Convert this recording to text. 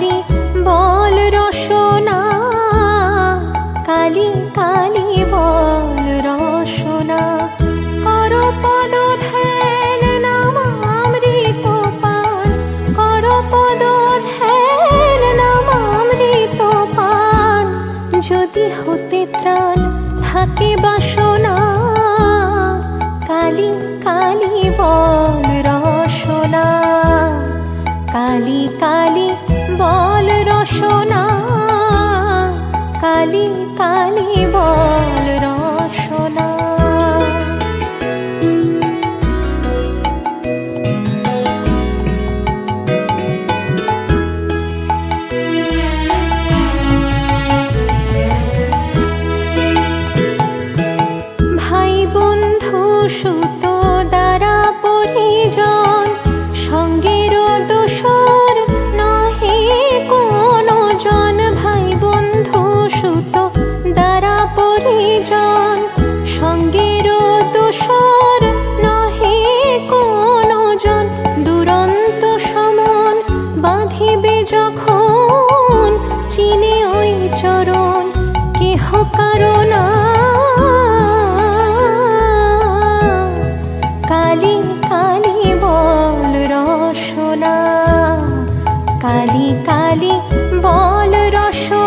কালি বল রসনা, কালি কালি বল রসনা। কর পদ ধ্যান নামামৃত পান, কর পদ ধ্যান নামামৃত পান। যদি হতে ত্রাণ থাকে বাসনা, কালি কালি বল রসনা, কালি কালি বল কালী বল রসো